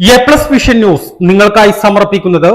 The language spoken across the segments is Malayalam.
എ പ്ലസ് വിഷൻ ന്യൂസ് നിങ്ങൾക്കായി സമർപ്പിക്കുന്നത്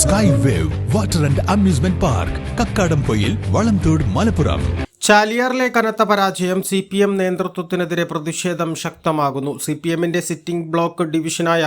sky wave water and amusement park Kakkadampoyil Valamthode Malappuram. ചാലിയാറിലെ കനത്ത പരാജയം സി പി എം നേതൃത്വത്തിനെതിരെ പ്രതിഷേധം ശക്തമാകുന്നു. സി പി എമ്മിന്റെ സിറ്റിംഗ് ബ്ലോക്ക് ഡിവിഷനായ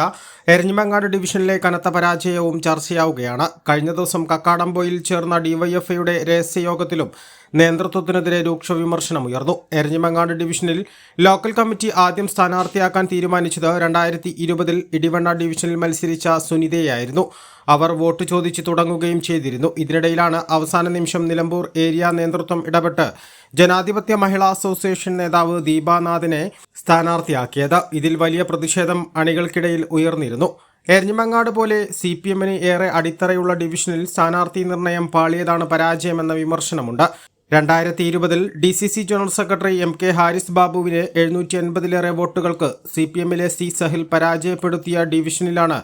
എരഞ്ഞിമങ്ങാട് ഡിവിഷനിലെ കനത്ത പരാജയവും ചർച്ചയാവുകയാണ്. കഴിഞ്ഞ ദിവസം കക്കാടംപൊയിൽ ചേർന്ന ഡിവൈഎഫ്ഐയുടെ രഹസ്യയോഗത്തിലും നേതൃത്വത്തിനെതിരെ രൂക്ഷ വിമർശനം ഉയർന്നു. എരഞ്ഞിമങ്ങാട് ഡിവിഷനിൽ ലോക്കൽ കമ്മിറ്റി ആദ്യം സ്ഥാനാർത്ഥിയാക്കാൻ തീരുമാനിച്ചത് രണ്ടായിരത്തി ഇരുപതിൽ ഇടിവണ്ണ ഡിവിഷനിൽ മത്സരിച്ച സുനിതയായിരുന്നു. അവർ വോട്ട് ചോദിച്ചു തുടങ്ങുകയും ചെയ്തിരുന്നു. ഇതിനിടയിലാണ് അവസാന നിമിഷം നിലമ്പൂർ ഏരിയ നേതൃത്വം ഇടപെട്ട് ജനാധിപത്യ മഹിളാ അസോസിയേഷൻ നേതാവ് ദീപാനാഥിനെ സ്ഥാനാർത്ഥിയാക്കിയത്. ഇതിൽ വലിയ പ്രതിഷേധം അണികൾക്കിടയിൽ ഉയർന്നിരുന്നു. എരഞ്ഞിമങ്ങാട് പോലെ സി പി എമ്മിന് ഏറെ അടിത്തറയുള്ള ഡിവിഷനിൽ സ്ഥാനാർത്ഥി നിർണയം പാളിയതാണ് പരാജയമെന്ന വിമർശനമുണ്ട്. രണ്ടായിരത്തി ഇരുപതിൽ D C C general secretary M K Haris ബാബുവിനെ എഴുന്നൂറ്റി എൺപതിലേറെ വോട്ടുകൾക്ക് സി പി എമ്മിലെ സി സഹിൽ പരാജയപ്പെടുത്തിയ ഡിവിഷനിലാണ്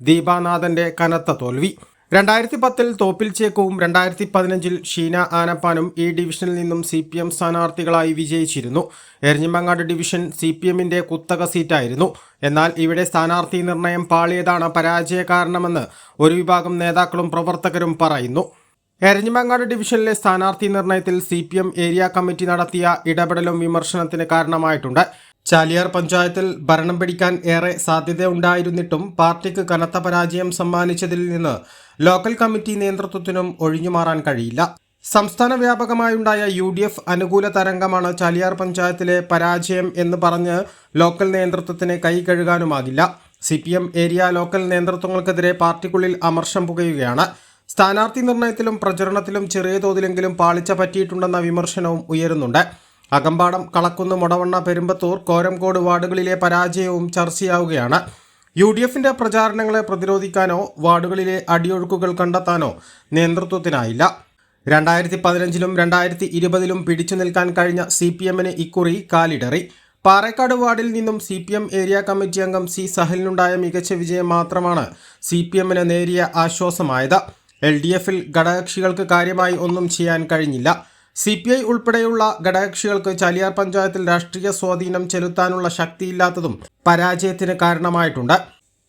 ദീപാനാഥന്റെ കനത്ത തോൽവി. രണ്ടായിരത്തി പത്തിൽ തോപ്പിൽ ചേക്കവും രണ്ടായിരത്തി പതിനഞ്ചിൽ ഷീന ആനപ്പാനും ഈ ഡിവിഷനിൽ നിന്നും സി പി എം സ്ഥാനാർത്ഥികളായി വിജയിച്ചിരുന്നു. എരഞ്ഞിമങ്ങാട് ഡിവിഷൻ സി പി എമ്മിന്റെ കുത്തക സീറ്റായിരുന്നു. എന്നാൽ ഇവിടെ സ്ഥാനാർത്ഥി നിർണയം പാളിയതാണ് പരാജയ കാരണമെന്ന് ഒരു വിഭാഗം നേതാക്കളും പ്രവർത്തകരും പറയുന്നു. എരഞ്ഞിമങ്ങാട് ഡിവിഷനിലെ സ്ഥാനാർത്ഥി നിർണയത്തിൽ C P M area committee നടത്തിയ ഇടപെടലും വിമർശനത്തിന് കാരണമായിട്ടുണ്ട്. ചാലിയാർ പഞ്ചായത്തിൽ ഭരണം പിടിക്കാൻ ഏറെ സാധ്യതയുണ്ടായിരുന്നിട്ടും പാർട്ടിക്ക് കനത്ത പരാജയം സമ്മാനിച്ചതിൽ നിന്ന് ലോക്കൽ കമ്മിറ്റി നേതൃത്വത്തിനും ഒഴിഞ്ഞുമാറാൻ കഴിയില്ല. സംസ്ഥാന വ്യാപകമായുണ്ടായ യു ഡി എഫ് അനുകൂല തരംഗമാണ് ചാലിയാർ പഞ്ചായത്തിലെ പരാജയം എന്ന് പറഞ്ഞ് ലോക്കൽ നേതൃത്വത്തിന് കൈ കഴുകാനുമാകില്ല. C P M area local നേതൃത്വങ്ങൾക്കെതിരെ പാർട്ടിക്കുള്ളിൽ അമർഷം പുകയുകയാണ്. സ്ഥാനാർത്ഥി നിർണയത്തിലും പ്രചരണത്തിലും ചെറിയ തോതിലെങ്കിലും പാളിച്ച പറ്റിയിട്ടുണ്ടെന്ന വിമർശനവും ഉയരുന്നുണ്ട്. അകമ്പാടം കളക്കുന്ന് മുടവണ്ണ പെരുമ്പത്തൂർ കോരംകോട് വാർഡുകളിലെ പരാജയവും ചർച്ചയാവുകയാണ്. യു ഡി എഫിന്റെ പ്രചാരണങ്ങളെ പ്രതിരോധിക്കാനോ വാർഡുകളിലെ അടിയൊഴുക്കുകൾ കണ്ടെത്താനോ നേതൃത്വത്തിനായില്ല. രണ്ടായിരത്തി പതിനഞ്ചിലും രണ്ടായിരത്തി ഇരുപതിലും പിടിച്ചു നിൽക്കാൻ കഴിഞ്ഞ സി പി എമ്മിന് ഇക്കുറി കാലിടറി. പാറേക്കാട് വാർഡിൽ നിന്നും C P M area committee അംഗം സി സഹലിനുണ്ടായ മികച്ച വിജയം മാത്രമാണ് സി പി എമ്മിന് നേരിയ ആശ്വാസമായത്. എൽ ഡി എഫിൽ ഘടകകക്ഷികൾക്ക് കാര്യമായി ഒന്നും ചെയ്യാൻ കഴിഞ്ഞില്ല. സി പി ഐ ഉൾപ്പെടെയുള്ള ഘടകകക്ഷികൾക്ക് ചാലിയാർ പഞ്ചായത്തിൽ രാഷ്ട്രീയ സ്വാധീനം ചെലുത്താനുള്ള ശക്തിയില്ലാത്തതും പരാജയത്തിന് കാരണമായിട്ടുണ്ട്.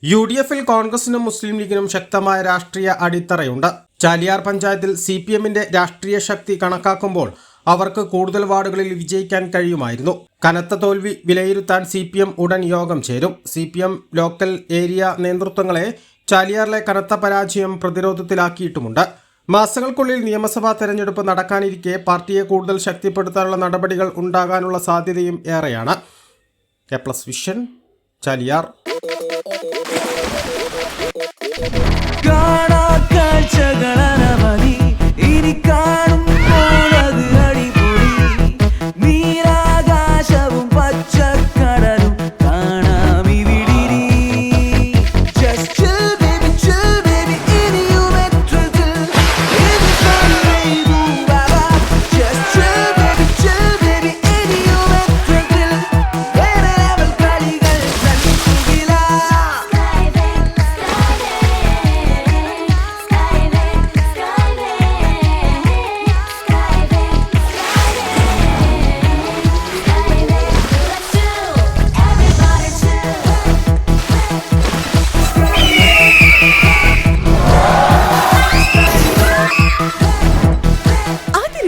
യു ഡി എഫിൽ കോൺഗ്രസിനും മുസ്ലിം ലീഗിനും ശക്തമായ രാഷ്ട്രീയ അടിത്തറയുണ്ട്. ചാലിയാർ പഞ്ചായത്തിൽ സി പി എമ്മിന്റെ രാഷ്ട്രീയ ശക്തി കണക്കാക്കുമ്പോൾ അവർക്ക് കൂടുതൽ വാർഡുകളിൽ വിജയിക്കാൻ കഴിയുമായിരുന്നു. കനത്ത തോൽവി വിലയിരുത്താൻ സി പി എം ഉടൻ യോഗം ചേരും. C P M local area നേതൃത്വങ്ങളെ ചാലിയാറിലെ കനത്ത പരാജയം പ്രതിരോധത്തിലാക്കിയിട്ടുമുണ്ട്. മാസങ്ങൾക്കുള്ളിൽ നിയമസഭാ തെരഞ്ഞെടുപ്പ് നടക്കാനിരിക്കെ പാർട്ടിയെ കൂടുതൽ ശക്തിപ്പെടുത്താനുള്ള നടപടികൾ ഉണ്ടാകാനുള്ള സാധ്യതയും ഏറെയാണ്. A plus vision Chaliyar.